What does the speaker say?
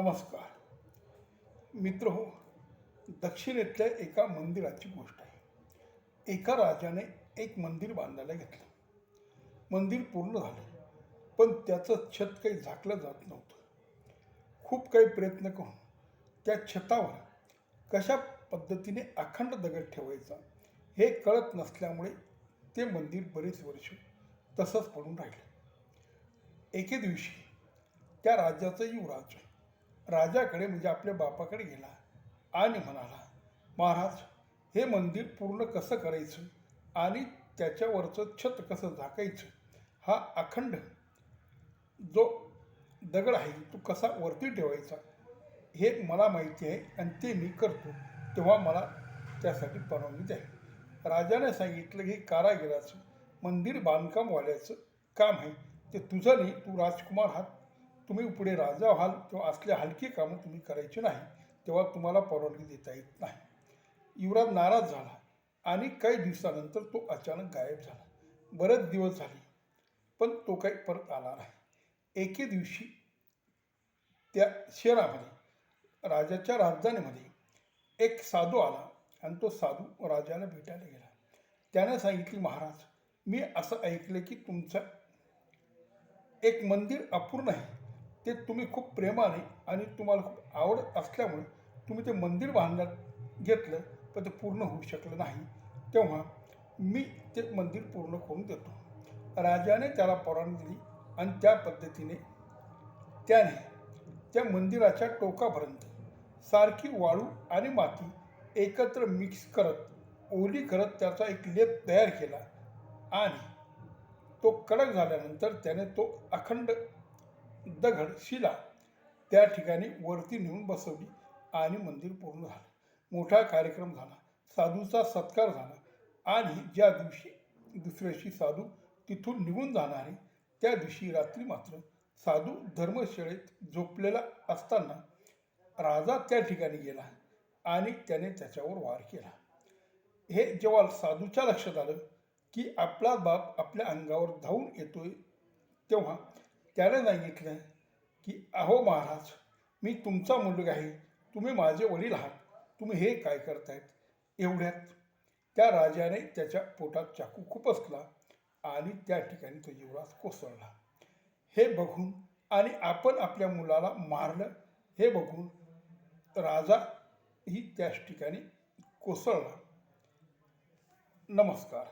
नमस्कार. मित्र हो दक्षिणेतल्या एका मंदिराची गोष्ट आहे. एका राजाने एक मंदिर बांधायला घेतलं. मंदिर पूर्ण झालं पण त्याचं छत काही झाकलं जात नव्हतं. खूप काही प्रयत्न करून त्या छतावर कशा पद्धतीने अखंड दगड ठेवायचा हे कळत नसल्यामुळे ते मंदिर बरेच वर्ष तसंच पडून राहिलं. एके दिवशी त्या राज्याचं युवराज राजाकडे म्हणजे आपल्या बापाकडे गेला आणि म्हणाला महाराज हे मंदिर पूर्ण कसं करायचं आणि त्याच्यावरचं छत कसं झाकायचं? हा अखंड जो दगड आहे तो कसा वरती ठेवायचा? हे मला माहिती आहे आणि ते मी करतो. तेव्हा मला त्यासाठी परवानगी द्या. राजाने सांगितलं की कारागिराचं मंदिर बांधकामवाल्याचं काम आहे. ते तुझं नाही तू राजकुमार हात तुम्ही पुढे राजा व्हाल तेव्हा असले हलकी कामं तुम्ही करायची नाही तेव्हा तुम्हाला परवानगी देता येत नाही. युवराज नाराज झाला आणि काही दिवसानंतर तो अचानक गायब झाला. बरेच दिवस झाले पण तो काही परत आला नाही. एके दिवशी त्या शहरामध्ये राजाच्या राजधानीमध्ये एक साधू आला आणि तो साधू राजाला भेटायला गेला. त्याने सांगितले महाराज मी असं ऐकलं की तुमचं एक मंदिर अपूर्ण आहे. ते तुम्ही खूप प्रेमाने आणि तुम्हाला खूप आवड असल्यामुळे तुम्ही ते मंदिर बांधण्यात घेतलं पण ते पूर्ण होऊ शकलं नाही. तेव्हा मी ते मंदिर पूर्ण करून देतो. राजाने त्याला परवानगी दिली आणि त्या पद्धतीने त्याने त्या मंदिराच्या टोकापर्यंत सारखी वाळू आणि माती एकत्र मिक्स करत ओली करत त्याचा एक लेप तयार केला आणि तो कडक झाल्यानंतर त्याने तो अखंड दगड शिला त्या ठिकाणी वरती नेऊन बसवली आणि मंदिर पूर्ण झालं. मोठा कार्यक्रम झाला. साधूचा सत्कार झाला आणि ज्या दिवशी दुसऱ्याशी साधू तिथून निघून जाणारे त्या दिवशी रात्री मात्र साधू धर्मशाळेत झोपलेला असताना राजा त्या ठिकाणी गेला आणि त्याने त्याच्यावर वार केला. हे जेव्हा साधूच्या लक्षात आलं की आपला बाप आपल्या अंगावर धावून येतोय तेव्हा त्याने सांगितलं की अहो महाराज मी तुमचा मुलगा आहे. तुम्ही माझे वडील आहात. तुम्ही हे काय करतायत? एवढ्यात त्या राजाने त्याच्या पोटात चाकू खुपसला आणि त्या ठिकाणी तो युवराज कोसळला. हे बघून आणि आपण आपल्या मुलाला मारलं हे बघून राजा ही त्याच ठिकाणी कोसळला. नमस्कार.